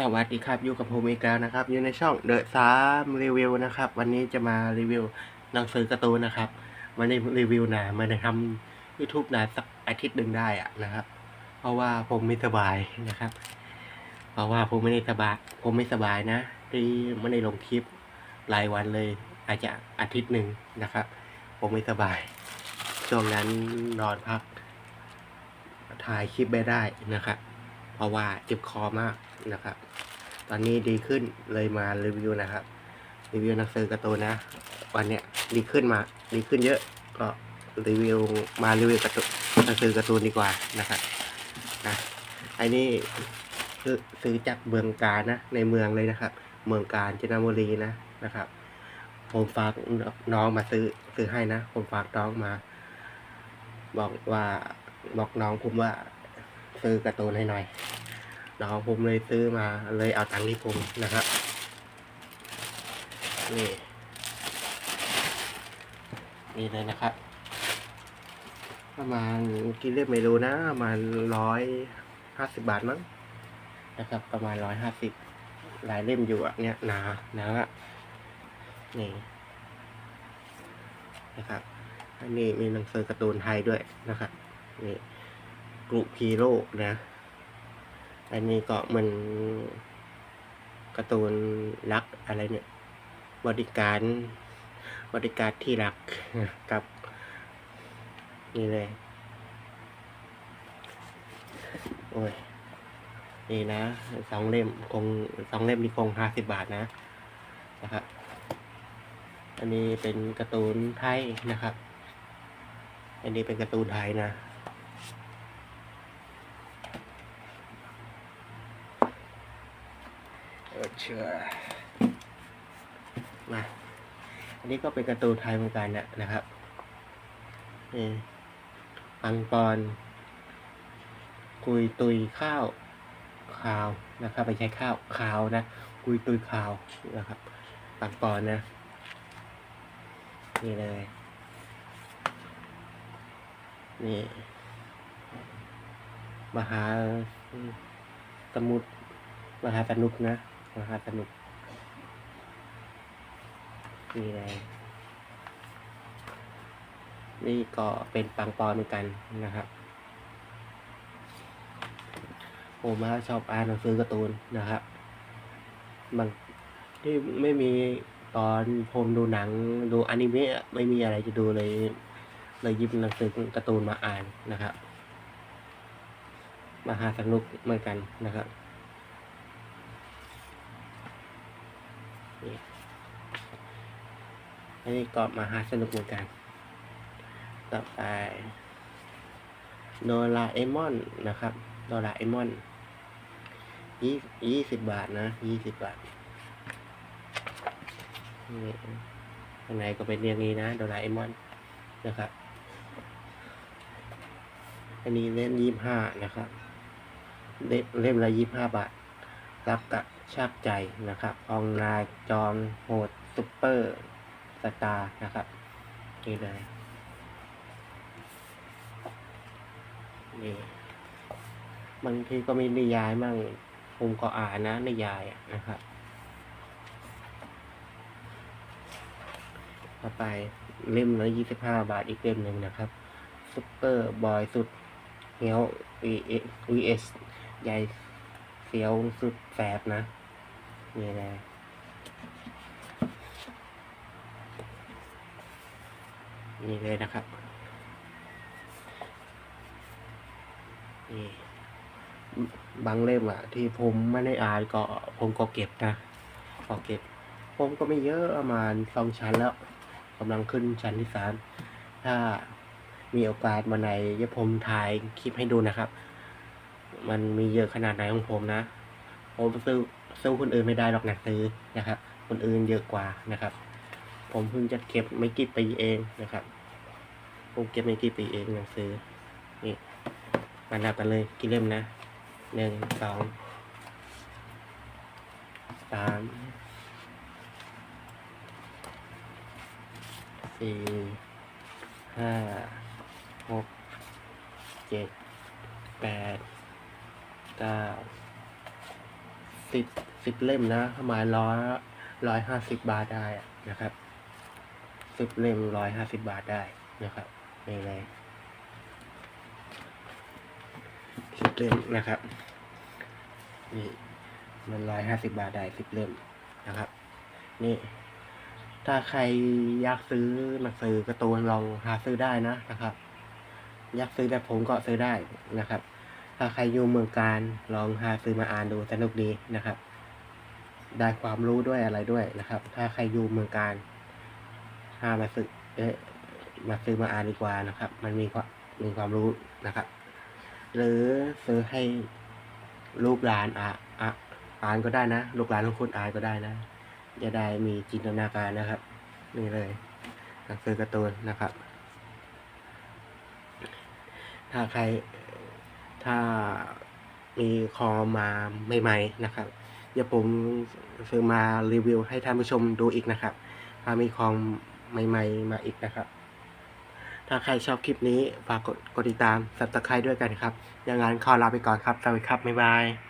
สวัสดีครับ อยู่กับผมอีกแล้วนะครับ อยู่ในช่องเดอะสามรีวิวนะครับ วันนี้จะมารีวิวหนังสือการ์ตูนนะครับวันนี้รีวิวนะมันทำ YouTube นะสักอาทิตย์หนึ่งได้อะนะครับ เพราะว่าผมไม่สบายนะครับ เพราะว่าผมไม่ได้สบายผมไม่สบายนะที่ไม่ได้ลงคลิปรายวันเลย อาจจะอาทิตย์หนึ่งนะครับ ผมไม่สบายช่วงนั้นนอนพักถ่ายคลิปไม่ได้นะครับ เพราะว่าเจ็บคอมาก นะครับ ตอนนี้ดีขึ้นเลยมารีวิวนะครับ รีวิวหนังสือการ์ตูนนะ วันเนี้ยดีขึ้นมา ดีขึ้นเยอะ ก็รีวิวมารีวิวการ์ตูนหนังสือการ์ตูนดีกว่านะครับ นะอันนี้คือซื้อจากเมืองการนะ ในเมืองเลยนะครับ เมืองการจนบุรีนะนะครับผมฝากน้องมาซื้อซื้อให้นะ ผมฝากน้องมา บอกว่าบอกน้องผมว่าซื้อการ์ตูนให้หน่อย น้องผมเลยซื้อมาเลยเอาตังค์ที่ผมนะครับนี่นี่เลยนะครับ ประมาณกี่เล่มไม่รู้นะประมาณร้อยห้าสิบบาทมั้งนะครับ ประมาณร้อยห้าสิบหลายเล่มอยู่อะเนี่ยหนาหนาอะนี่นะครับอันนี้มีหนังสือการ์ตูนไทยด้วยนะครับนี่กรุพีโร่นะ อันนี้ก็เหมันการ์ตูนรักอะไรเนี่ย บริการบริการที่รักกับ นี่เลย โอ้ย นี่นะสองเล่มคงสองเล่มนี่คงห้าสิบบาทนะนะครับอันนี้เป็นการ์ตูนไทยนะครับ อันนี้เป็นการ์ตูนไทยนะ เชื่อมาอันนี้ก็เป็นการ์ตูนไทยเหมือนกันนะนะครับนี่ปังปอนกุยตุยข้าวขาวนะครับไม่ใช่ข้าวขาวนะกุยตุยขาวนะครับปังปอนนะนี่เลยนี่มหาสมุทรมหาสนุกนะ มหาสนุกนี่เลยนี่ก็เป็นปังปอนเหมือนกันนะครับผมมาชอบอ่านหนังสือการ์ตูนนะครับบางที่ไม่มีตอนผมดูหนังดูอนิเมะไม่มีอะไรจะดูเลย เลยหยิบหนังสือการ์ตูนมาอ่านนะครับ มหาสนุกเหมือนกันนะครับ อันนี้ก็มาหาสนุกเหมือนกัน ต่อไปโดราเอมอนนะครับโดราเอมอนยี่ยี่สิบบาทนะยี่สิบบาทข้างในก็เป็นอย่างนี้นะโดราเอมอนนะครับ อันนี้เล่มยี่ห้านะครับ เล่มเล่มละยี่ห้าบาท รับกับ ชากใจนะครับ ออนไลน์จอมโหดซุปเปอร์สตาร์นะครับนี่เลยนี่บางทีก็มีนิยายมั่งผมก็อ่านนะนิยายอะนะครับต่อไปเล่มละยี่สิบห้าบาทอีกเล่มหนึ่งนะครับซุปเปอร์บอยสุดเฮียว vs ใหญ่เสียวสุดแสบนะ นี่เลยนี่เลยนะครับ นี่บางเล่มอะที่ผมไม่ได้อ่านก็ผมก็เก็บนะก็เก็บ ผมก็ไม่เยอะประมาณสองชั้นแล้วกำลังขึ้นชั้นที่สามถ้ามีโอกาสมาไหนเดี๋ยผมถ่ายคลิปให้ดูนะครับ มันมีเยอะขนาดไหนของผมนะ ผมซื้อ ซื้คนอื่นไม่ได้หรอกหนังสือนะครับคนอื่นเยอะกว่านะครับ ผมเพิ่งจะเก็บไม่กี่ปีเองนะครับผมเก็บไม่กี่ปีเองหนังสือนี่มานับกันเลยกี่เล่มนะหนึ่งสองสามสี่ห้าหกเจ็ดแปดเก้าสิบ สิบเล่มนะประมาณร้อยร้อยห้าสิบบาทได้นะครับสิบเล่มร้อยห้าสิบบาทได้นะครับนี่เลยสิบเล่มนะครับนี่มันร้อยห้าสิบบาทได้สิบเล่มนะครับ นี่ ถ้าใครอยากซื้อหนังสือการ์ตูนลองหาซื้อได้นะนะครับ อยากซื้อแบบผมก็ซื้อได้นะครับ ถ้าใครอยู่เมืองการลองหาซื้อมาอ่านดูสนุกดีนะครับ ได้ความรู้ด้วยอะไรด้วยนะครับ ถ้าใครอยู่เมืองการหามาซื้อเอ๊ะมาซื้อมาอ่านดีกว่านะครับ มันมีความมีความรู้นะครับ หรือซื้อให้ลูกหลานอะอะอ่านก็ได้นะ ลูกหลานของคุณอ่านก็ได้นะ จะได้มีจินตนาการนะครับ นี่เลยหนังสือการ์ตูนนะครับ ถ้าใครถ้ามีคอมาใหม่ๆนะครับ เดี๋ยวผมซื้อมารีวิวให้ท่านผู้ชมดูอีกนะครับถ้ามีคองใหม่ ๆ มาอีกนะครับ ถ้าใครชอบคลิปนี้ฝากกดกดติดตามสับตะไคร้ด้วยกันครับอย่างนั้นขอลาไปก่อนครับสวัสดีครับบ๊ายบาย